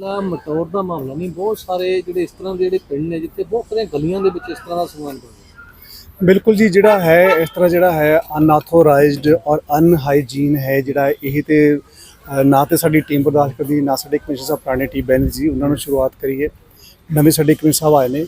ਦਾ ਮਟੌਰ ਦਾ ਮਾਮਲਾ ਨਹੀਂ, ਬਹੁਤ ਸਾਰੇ ਜਿਹੜੇ ਇਸ ਤਰ੍ਹਾਂ ਦੇ ਜਿਹੜੇ ਪਿੰਡ ਨੇ ਜਿੱਥੇ ਬਹੁਤ ਸਾਰੀਆਂ ਗਲੀਆਂ ਦੇ ਵਿੱਚ ਇਸ ਤਰ੍ਹਾਂ ਦਾ ਸਮਾਨ ਪਿਆ ਬਿਲਕੁਲ ਜੀ, ਜਿਹੜਾ ਹੈ, ਇਸ ਤਰ੍ਹਾਂ ਜਿਹੜਾ ਹੈ ਅਨਆਥੋਰਾਈਜ਼ਡ ਔਰ ਅਨਹਾਈਜੀਨ ਹੈ ਜਿਹੜਾ ਇਹ ਤੇ ਨਾ ਤੇ ਸਾਡੀ ਟੀਮ ਬਰਦਾਸ਼ਤ ਕਰਦੀ, ਨਾ ਸਾਡੇ ਕਮਿਸ਼ਨ ਸਾਹਿਬ ਪੁਰਾਣੇ ਟੀਮ ਬੈਨ ਜੀ, ਉਹਨਾਂ ਨੂੰ ਸ਼ੁਰੂਆਤ ਕਰੀਏ। ਨਵੇਂ ਸਾਡੇ ਕਮਿਸ਼ਨ ਸਾਹਿਬ ਆਏ ਨੇ।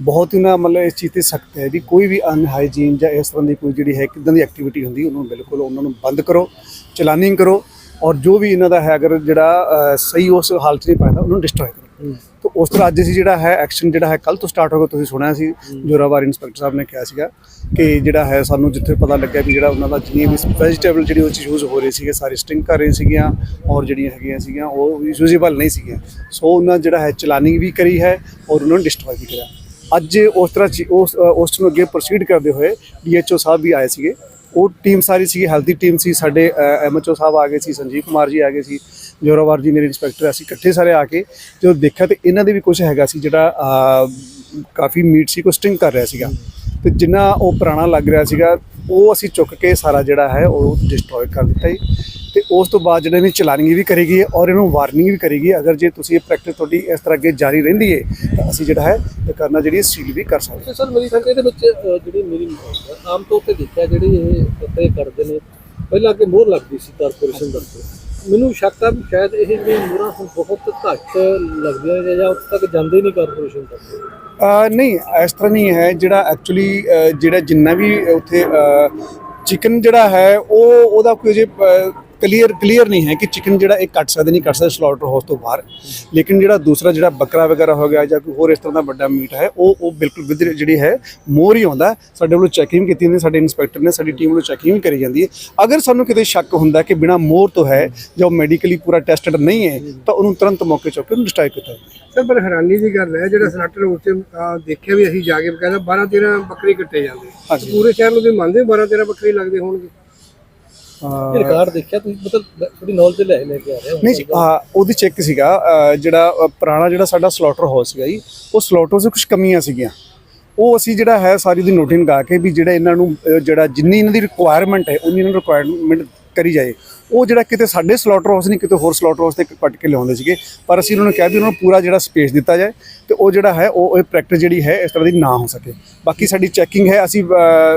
ਬਹੁਤ ਹੀ ਨਾ ਮਤਲਬ ਇਸ ਚੀਜ਼ ਤੇ ਸਖਤ ਹੈ ਵੀ ਕੋਈ ਵੀ ਅਨਹਾਈਜੀਨ ਜਾਂ ਇਸ ਤਰ੍ਹਾਂ ਦੀ ਕੋਈ ਜਿਹੜੀ ਹੈ, ਕਿਦਾਂ ਦੀ ਐਕਟੀਵਿਟੀ ਹੁੰਦੀ, ਉਹਨੂੰ ਬਿਲਕੁਲ ਉਹਨਾਂ ਨੂੰ ਬੰਦ ਕਰੋ ਚਲਾਨਿੰਗ ਕਰੋ। ਔਰ ਜੋ ਵੀ ਇਹਨਾਂ ਦਾ ਹੈ ਅਗਰ ਜਿਹੜਾ ਸਹੀ ਉਸ ਹਾਲਤ 'ਚ ਨਹੀਂ ਪਾਉਂਦਾ ਉਹਨੂੰ ਡਿਸਟਰੋਏ ਕਰੋ। ਤਾਂ ਉਸ ਤਰ੍ਹਾਂ ਅੱਜ ਅਸੀਂ ਜਿਹੜਾ ਹੈ ਐਕਸ਼ਨ ਜਿਹੜਾ ਹੈ ਕੱਲ ਤੋਂ ਸਟਾਰਟ ਹੋਗਾ ਤੁਸੀਂ ਸੁਣਿਆ ਸੀ ਜੋਰਾਵਾਰ ਇੰਸਪੈਕਟਰ ਸਾਹਿਬ ਨੇ ਕਿਹਾ ਸੀਗਾ ਕਿ ਜਿਹੜਾ ਹੈ ਸਾਨੂੰ ਜਿੱਥੇ ਪਤਾ ਲੱਗਿਆ ਵੀ ਜਿਹੜਾ ਉਹਨਾਂ ਦਾ ਜਿੰਨੀ ਵੀ ਵੈਜੀਟੇਬਲ ਜਿਹੜੀ ਉਹ 'ਚ ਯੂਜ਼ ਹੋ ਰਹੀ ਸੀਗੇ ਸਾਰੀ ਸਟਿੰਗ ਕਰ ਰਹੇ ਸੀਗੀਆਂ ਔਰ ਜਿਹੜੀਆਂ ਹੈਗੀਆਂ ਸੀਗੀਆਂ ਉਹ ਯੂਜ਼ੇਬਲ ਨਹੀਂ ਸੀਗੀਆਂ। ਸੋ ਉਹਨਾਂ ਜਿਹੜਾ ਹੈ ਚਲਾਨਿੰਗ ਵੀ ਕਰੀ ਹੈ ਔਰ ਉਹਨਾਂ ਨੂੰ ਡਿਸਟਰੋਏ ਵੀ ਕਰਿਆ। ਅੱਜ ਉਸ ਤਰ੍ਹਾਂ ਉਸ ਉਸ ਨੂੰ ਅੱਗੇ ਪ੍ਰੋਸੀਡ ਕਰਦੇ ਹੋਏ ਡੀਐਚਓ ਸਾਹਿਬ ਵੀ ਆਏ ਸੀਗੇ। ਉਹ ਟੀਮ ਸਾਰੀ ਸੀਗੀ ਹੈਲਥੀ ਟੀਮ ਸੀ। ਸਾਡੇ ਐਮਐਚਓ ਸਾਹਿਬ ਆ ਗਏ ਸੀ, ਸੰਜੀਵ ਕੁਮਾਰ ਜੀ ਆ ਗਏ ਸੀ, ਜੋਰਾਵਰ ਜੀ ਮੇਰੇ ਇੰਸਪੈਕਟਰ ਅਸੀਂ ਇਕੱਠੇ ਸਾਰੇ ਆ ਕੇ ਜਦੋਂ ਦੇਖਿਆ ਤੇ ਇਹਨਾਂ ਦੇ ਵੀ ਕੁਝ ਹੈਗਾ ਸੀ, ਜਿਹੜਾ ਕਾਫੀ ਮੀਟ ਸੀ ਕੋ ਸਟਿੰਗ ਕਰ ਰਿਹਾ ਸੀਗਾ। ਤੇ ਜਿੰਨਾ ਉਹ ਪੁਰਾਣਾ ਲੱਗ ਰਿਹਾ ਸੀਗਾ, ਉਹ ਅਸੀਂ ਚੁੱਕ ਕੇ ਸਾਰਾ ਜਿਹੜਾ ਹੈ, ਉਹ ਡਿਸਟਰੋਏ ਕਰ ਦਿੱਤਾ ਜੀ। ਤੇ ਉਸ ਤੋਂ ਬਾਅਦ ਜਿਹੜੇ ਨੇ ਚਲਾਨਿੰਗ ਵੀ ਕਰੇਗੀ ਔਰ ਇਹਨੂੰ ਵਾਰਨਿੰਗ ਵੀ ਕਰੇਗੀ। ਅਗਰ ਜੇ ਤੁਸੀਂ ਇਹ ਪ੍ਰੈਕਟਿਸ ਤੁਹਾਡੀ ਇਸ ਤਰ੍ਹਾਂ ਅੱਗੇ ਜਾਰੀ ਰਹਿੰਦੀ ਹੈ ਤਾਂ ਅਸੀਂ ਜਿਹੜਾ ਹੈ ਇਹ ਕਰਨਾ ਜਿਹੜੀ ਸੀਲ ਵੀ ਕਰ ਸਕਦੇ ਹਾਂ। ਤੇ ਸਰ ਮੇਰੀ ਸੰਗ ਇਹਦੇ ਵਿੱਚ ਜਿਹੜੀ ਮੇਰੀ ਆਮ ਤੌਰ ਤੇ ਦੇਖਿਆ ਜਿਹੜੇ ਇਹ ਕੱਟੇ ਕਰਦੇ ਨੇ ਪਹਿਲਾਂ ਅੱਗੇ ਮੋਹਰ ਲੱਗਦੀ ਸੀ ਕਾਰਪੋਰੇਸ਼ਨ ਦਫ਼ਤਰ ਮੈਨੂੰ ਸ਼ੱਕ ਆ ਵੀ ਸ਼ਾਇਦ ਇਹ ਜਿਹੜੀਆਂ ਮੋਹਰਾਂ ਹੁਣ ਬਹੁਤ ਘੱਟ ਲੱਗਦੀਆਂ ਨੇ ਜਾਂ ਉੱਥੇ ਤੱਕ ਜਾਂਦੇ ਹੀ ਨਹੀਂ ਕਾਰਪੋਰੇਸ਼ਨ ਅਹ ਨਹੀਂ ਇਸ ਤਰ੍ਹਾਂ ਨਹੀਂ ਹੈ। ਜਿਹੜਾ ਐਕਚੁਅਲੀ ਜਿਹੜਾ ਜਿੰਨਾ ਵੀ ਉੱਥੇ ਚਿਕਨ ਜਿਹੜਾ ਹੈ ਉਹ ਉਹਦਾ ਕੋਈ ਜੇ ਕਲੀਅਰ ਕਲੀਅਰ ਨਹੀਂ ਹੈ ਕਿ ਚਿਕਨ ਜਿਹੜਾ ਇਹ ਕੱਟ ਸਕਦੇ ਨਹੀਂ ਕੱਟ ਸਕਦੇ ਸਲਾਟਰ ਹਾਊਸ ਤੋਂ ਬਾਹਰ। ਲੇਕਿਨ ਜਿਹੜਾ ਦੂਸਰਾ ਜਿਹੜਾ ਬੱਕਰਾ ਵਗੈਰਾ ਹੋ ਗਿਆ ਜਾਂ ਕੋਈ ਹੋਰ ਇਸ ਤਰ੍ਹਾਂ ਦਾ ਵੱਡਾ ਮੀਟ ਹੈ ਉਹ ਉਹ ਬਿਲਕੁਲ ਵਿਦ ਜਿਹੜੀ ਹੈ ਮੋਰ ਹੀ ਆਉਂਦਾ। ਸਾਡੇ ਵੱਲੋਂ ਚੈਕਿੰਗ ਕੀਤੀ ਜਾਂਦੀ ਸਾਡੇ ਇੰਸਪੈਕਟਰ ਨੇ ਸਾਡੀ ਟੀਮ ਵੱਲੋਂ ਚੈਕਿੰਗ ਵੀ ਕਰੀ ਜਾਂਦੀ ਹੈ। ਅਗਰ ਸਾਨੂੰ ਕਿਤੇ ਸ਼ੱਕ ਹੁੰਦਾ ਕਿ ਬਿਨਾ ਮੋਰ ਤੋਂ ਹੈ ਜਾਂ ਮੈਡੀਕਲੀ ਪੂਰਾ ਟੈਸਟਡ ਨਹੀਂ ਹੈ ਤਾਂ ਉਹਨੂੰ ਤੁਰੰਤ ਮੌਕੇ ਚੁੱਕ ਕੇ ਉਹਨੂੰ ਡਿਸਟ੍ਰਾਈ ਕੀਤਾ ਜਾਂਦਾ ਸਰ ਪਰ ਹੈਰਾਨੀ ਦੀ ਗੱਲ ਹੈ ਜਿਹੜਾ ਸਨਾਟਰ ਉੱਤੇ ਅਹ, ਦੇਖਿਆ ਵੀ ਅਸੀਂ ਜਾ ਕੇ ਕਹਿੰਦਾ 12 13 ਬੱਕਰੀ ਕੱਟੇ ਜਾਂਦੇ। ਪੂਰੇ ਸ਼ਹਿਰ ਨੂੰ ਤੁਸੀਂ ਮੰਨਦੇ 12 13 ਬੱਕਰੀ ਲੱਗਦੇ ਹੋਣਗੇ? ਇਹ ਰਿਕਾਰਡ ਦੇਖਿਆ ਤੁਸੀਂ? ਮਤਲਬ ਥੋੜੀ ਨੌਲੇਜ ਲੈ ਲੈ ਕੇ ਆ ਰਹੇ ਹੋ। ਨਹੀਂ ਉਹਦੀ ਚੈੱਕ ਸੀਗਾ ਜਿਹੜਾ ਪੁਰਾਣਾ ਜਿਹੜਾ ਸਾਡਾ ਸਲਾਟਰ ਹਾਊਸ ਸੀਗਾ ਜੀ ਉਹ ਸਲਾਟਰ 'ਚ ਕੁਝ ਕਮੀਆਂ ਸੀਗੀਆਂ। ਉਹ ਅਸੀਂ ਜਿਹੜਾ ਹੈ ਸਾਰੀ ਦੀ ਨੋਟਿੰਗ ਗਾ ਕੇ ਵੀ ਜਿਹੜਾ ਇਹਨਾਂ ਨੂੰ ਜਿਹੜਾ ਜਿੰਨੀ ਇਹਨਾਂ ਦੀ ਰਿਕੁਆਇਰਮੈਂਟ ਹੈ ਉਨੀ ਇਹਨਾਂ ਨੂੰ ਰਿਕੁਆਇਰਮੈਂਟ ਕਰੀ ਜਾਏ। ਉਹ ਜਿਹੜਾ ਕਿਤੇ ਸਾਡੇ ਸਲਾਟਰ ਹਾਊਸ ਨਹੀਂ ਕਿਤੇ ਹੋਰ ਸਲਾਟਰ ਹਾਊਸ ਤੇ ਕੱਟ ਕੇ ਲਿਆਉਂਦੇ ਸੀਗੇ। ਪਰ ਅਸੀਂ ਉਹਨਾਂ ਨੂੰ ਕਿਹਾ ਵੀ ਉਹਨਾਂ ਨੂੰ ਪੂਰਾ ਜਿਹੜਾ ਸਪੇਸ ਦਿੱਤਾ ਜਾਏ ਤੇ ਉਹ ਜਿਹੜਾ ਹੈ ਉਹ ਇਹ ਪ੍ਰੈਕਟਿਸ ਜਿਹੜੀ ਹੈ ਇਸ ਤਰ੍ਹਾਂ ਦੀ ਨਾ ਹੋ ਸਕੇ। ਬਾਕੀ ਸਾਡੀ ਚੈਕਿੰਗ ਹੈ ਅਸੀਂ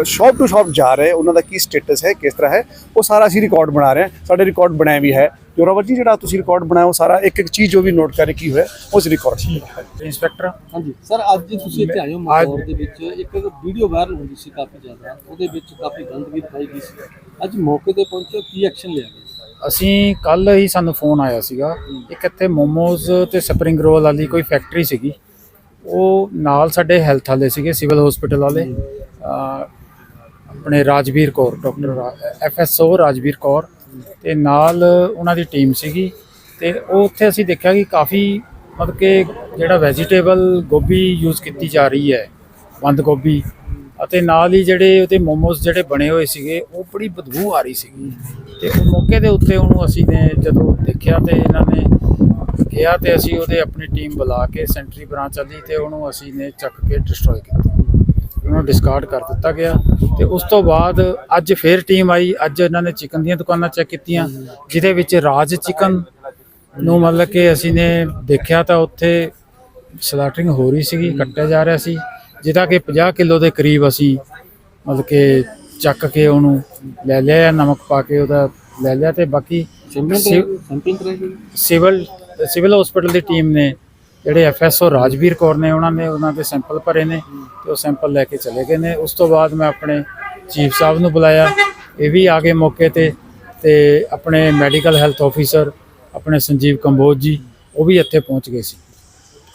ਸ਼ਾਪ ਟੂ ਸ਼ਾਪ ਜਾ ਰਹੇ ਉਹਨਾਂ ਦਾ ਕੀ ਸਟੇਟਸ ਹੈ ਕਿਸ ਤਰ੍ਹਾਂ ਹੈ ਉਹ ਸਾਰਾ ਅਸੀਂ ਰਿਕਾਰਡ ਬਣਾ ਰਹੇ ਹਾਂ। ਸਾਡੇ ਰਿਕਾਰਡ ਬਣਾਏ ਵੀ ਹੈ। ਜੋਰਾਵਰ ਜੀ ਜਿਹੜਾ ਤੁਸੀਂ ਰਿਕਾਰਡ ਬਣਾਇਆ ਉਹ ਸਾਰਾ ਇੱਕ ਇੱਕ ਚੀਜ਼ ਜੋ ਵੀ ਨੋਟ ਕਰਕੇ ਕੀ ਹੋਇਆ ਉਸ ਰਿਕਾਰਡ ਸੀ ਇੰਸਪੈਕਟਰ ਹਾਂਜੀ। ਸਰ ਅੱਜ ਤੁਸੀਂ ਇੱਥੇ ਆਏ ਹੋ ਮਾਹੌਲ ਦੇ ਵਿੱਚ। ਇੱਕ ਵੀਡੀਓ ਵਾਇਰਲ ਹੁੰਦੀ ਸੀ ਕਾਫੀ ਜ਼ਿਆਦਾ। ਉਹਦੇ ਵਿੱਚ ਕਾਫੀ ਗੰਦਗੀ ਦਿਖਾਈ ਗਈ ਸੀ। ਅੱਜ ਮੌਕੇ ਤੇ ਪਹੁੰਚੋ ਕੀ ਐਕਸ਼ਨ ਲਿਆ ਗਿਆ? ਅਸੀਂ ਕੱਲ ਹੀ ਸਾਨੂੰ ਫੋਨ ਆਇਆ ਸੀਗਾ ਇੱਕ ਇੱਥੇ ਮੋਮੋਜ਼ ਤੇ ਸਪਰਿੰਗ ਰੋਲ ਵਾਲੀ ਕੋਈ ਫੈਕਟਰੀ ਸੀਗੀ। ਉਹ ਨਾਲ ਸਾਡੇ ਹੈਲਥ ਵਾਲੇ ਸੀਗੇ ਸਿਵਲ ਹਸਪੀਟਲ ਵਾਲੇ। ਆਪਣੇ ਰਾਜਵੀਰ ਕੌਰ ਡਾਕਟਰ ਐਫਐਸਓ ਰਾਜਵੀਰ ਕੌਰ ਤੇ ਨਾਲ ਉਹਨਾਂ ਦੀ ਟੀਮ ਸੀਗੀ ਤੇ ਉਹ ਉੱਥੇ ਅਸੀਂ ਦੇਖਿਆ ਕਿ ਕਾਫੀ ਮਤਲਬ ਕਿ ਜਿਹੜਾ ਵੈਜੀਟੇਬਲ ਗੋਭੀ ਯੂਜ਼ ਕੀਤੀ ਜਾ ਰਹੀ ਹੈ ਬੰਦ ਗੋਭੀ। ਅਤੇ ਨਾਲ ਹੀ ਜਿਹੜੇ ਉਹਦੇ ਮੋਮੋਸ ਜਿਹੜੇ ਬਣੇ ਹੋਏ ਸੀਗੇ, ਉਹ ਬੜੀ ਬਦਬੂ ਆ ਰਹੀ ਸੀਗੀ। ਤੇ ਉਹ ਮੌਕੇ ਦੇ ਉੱਤੇ ਉਹਨੂੰ ਅਸੀਂ ਨੇ ਜਦੋਂ ਦੇਖਿਆ ਤੇ ਇਹਨਾਂ ਨੇ ਗਿਆ ਤੇ ਅਸੀਂ ਉਹਦੇ ਆਪਣੀ ਟੀਮ ਬੁਲਾ ਕੇ ਸੈਂਟਰੀ ਬ੍ਰਾਂਚ ਵਾਲੀ ਤੇ ਉਹਨੂੰ ਅਸੀਂ ਨੇ ਚੱਕ ਕੇ ਡਿਸਟਰੋਏ ਕੀਤਾ। ਉਹਨੂੰ ਡਿਸਕਾਰਡ ਕਰ ਦਿੱਤਾ ਗਿਆ ਤੇ ਉਸ ਤੋਂ ਬਾਅਦ ਅੱਜ ਫੇਰ ਟੀਮ ਆਈ। ਅੱਜ ਇਹਨਾਂ ਨੇ ਚਿਕਨ ਦੀਆਂ ਦੁਕਾਨਾਂ ਚੈੱਕ ਕੀਤੀਆਂ, ਜਿਹਦੇ ਵਿੱਚ ਰਾਜ ਚਿਕਨ ਨੂੰ ਮਤਲਬ ਕਿ ਅਸੀਂ ਨੇ ਦੇਖਿਆ ਤਾਂ ਉੱਥੇ ਸਲਾਟਰਿੰਗ ਹੋ ਰਹੀ ਸੀਗੀ, ਕੱਟਿਆ ਜਾ ਰਿਹਾ ਸੀ। ਜਿਹਦਾ ਕਿ 50 ਕਿਲੋ ਦੇ ਕਰੀਬ ਅਸੀਂ ਮਤਲਬ ਕਿ ਚੱਕ ਕੇ ਉਹਨੂੰ ਲੈ ਲਿਆ ਨਮਕ ਪਾ ਕੇ ਉਹਦਾ ਲੈ ਲਿਆ ਤੇ ਬਾਕੀ ਸਿਵਲ ਸਿਵਲ ਹਸਪੀਟਲ ਦੀ ਟੀਮ ਨੇ ਜਿਹੜੇ ਐਫਐਸਓ ਰਾਜਵੀਰ ਕੌਰ ਨੇ ਉਹਨਾਂ ਨੇ ਉਹਨਾਂ ਦੇ ਸੈਂਪਲ ਭਰੇ ਨੇ ਤੇ ਉਹ ਸੈਂਪਲ ਲੈ ਕੇ ਚਲੇ ਗਏ ਨੇ। ਉਸ ਤੋਂ ਬਾਅਦ ਮੈਂ ਆਪਣੇ ਚੀਫ ਸਾਹਿਬ ਨੂੰ ਬੁਲਾਇਆ ਇਹ ਵੀ ਆ ਗਏ ਮੌਕੇ ਤੇ ਤੇ ਆਪਣੇ ਮੈਡੀਕਲ ਹੈਲਥ ਆਫੀਸਰ ਆਪਣੇ ਸੰਜੀਵ ਕੰਬੋਜ ਜੀ ਉਹ ਵੀ ਇੱਥੇ ਪਹੁੰਚ ਗਏ ਸੀ।